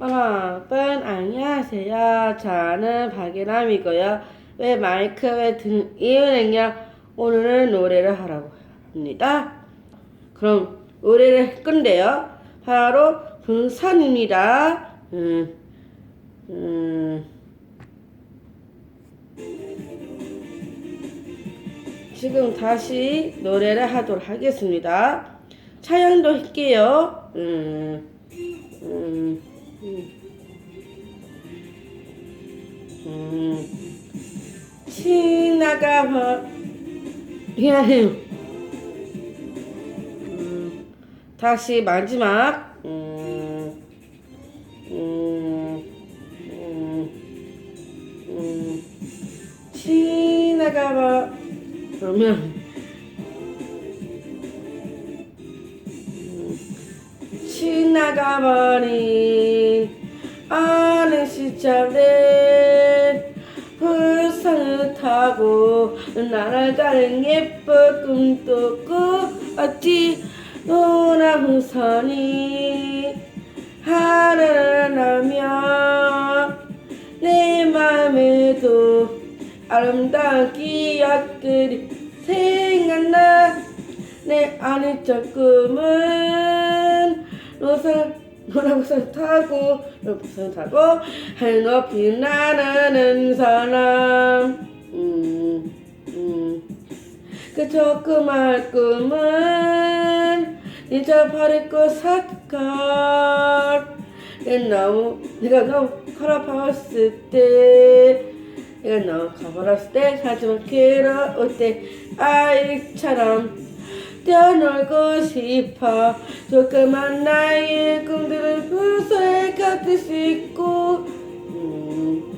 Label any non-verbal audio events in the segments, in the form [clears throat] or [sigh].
여러분 안녕하세요. 저는 박예남이고요. 왜 마이크 왜든 이유는요. 오늘은 노래를 하라고 합니다. 그럼 노래를 할 건데요. 바로 분산입니다. 음, 음. 지금 다시 노래를 하도록 하겠습니다. 차양도 할게요. 음, 음, 음. 음. 지나가봐. 미안해요. 음, 다시 마지막. 음, 음, 음, 음. 지나가봐. 그러면 나가버린 어느 시절에 불상을 타고 날아가는 예쁜 꿈도 꾸었지. 노란 선이 하늘을 나며 내 맘에도 아름다운 기억들이 생각나. 내 안에 저 꿈은 노선 노란우산 타고 노란우산 타고 하늘 높이 나르는 사람 음, 음. 그 조그만 꿈은 네저 버리고 살걸 내 너무 내가 너무 커라봤을 때 내가 너무 커버렸을 때 하지만 괴로울 때 아이처럼 뛰어놀고 싶어 조그만 나의 꿈들은 가득 싣고. 음,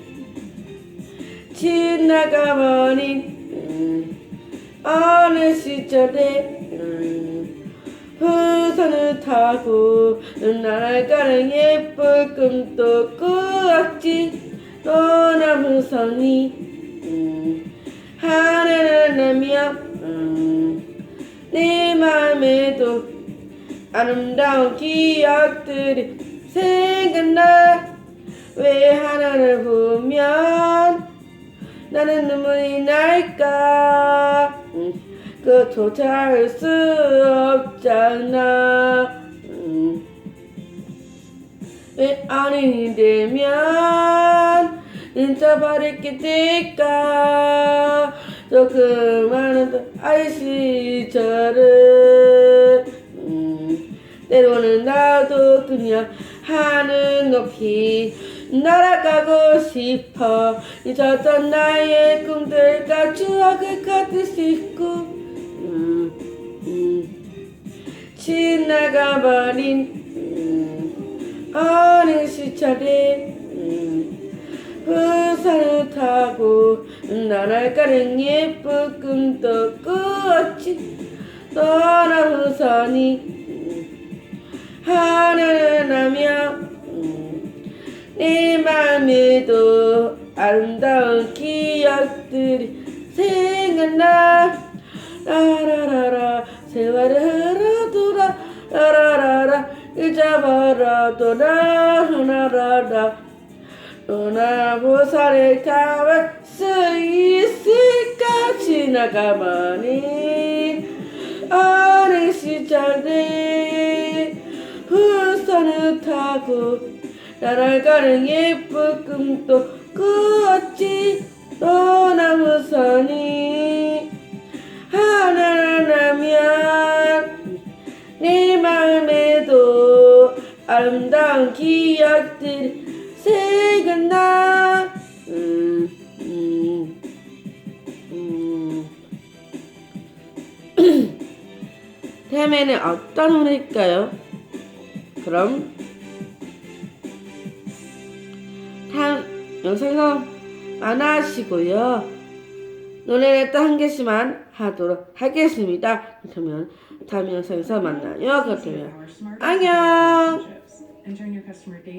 지나가버린 음, 어느 시절에 음, 풍선을 타고 날아가는 예쁜 꿈도 꾸었지. 노란 풍선이 음, 하늘을 내 맘에도 아름다운 기억들이 생각나. 왜 하나를 보면 나는 눈물이 날까? 음, 그조차 알수 없잖아. 음, 왜 어른이 되면 잊어버리게 될까 조그마한 아이 시절을. 음, 때로는 나도 그냥 하늘 높이 날아가고 싶어. 잊었던 나의 꿈들과 추억을 가득 싣고. 음, 음, 지나가버린 음, 어린 시절에. 음, 타고 날아가는 예쁜 꿈도 꾸었지 음, 하늘을 나며 음, 내 맘에도 아름다운 기억들이 생각나. 라라라라 세월을 흘러 돌아 라라라라 잊어버려도 라라라라 너나 보살을 가볼 수 있을까? 지나가만이 어린 시절에 부산을 타고 날아가는 예쁜 꿈도 꾸었지 우선이 하늘을 나면 내 마음에도 아름다운 기억들이 생각나 음, 음, 음. [clears throat] 다음에는 어떤 노래일까요? 그럼 다음 영상도 만나시고요. 노래를 또 한 개씩만 하도록 하겠습니다. 그러면 다음 영상에서 만나요. 그렇다면 안녕.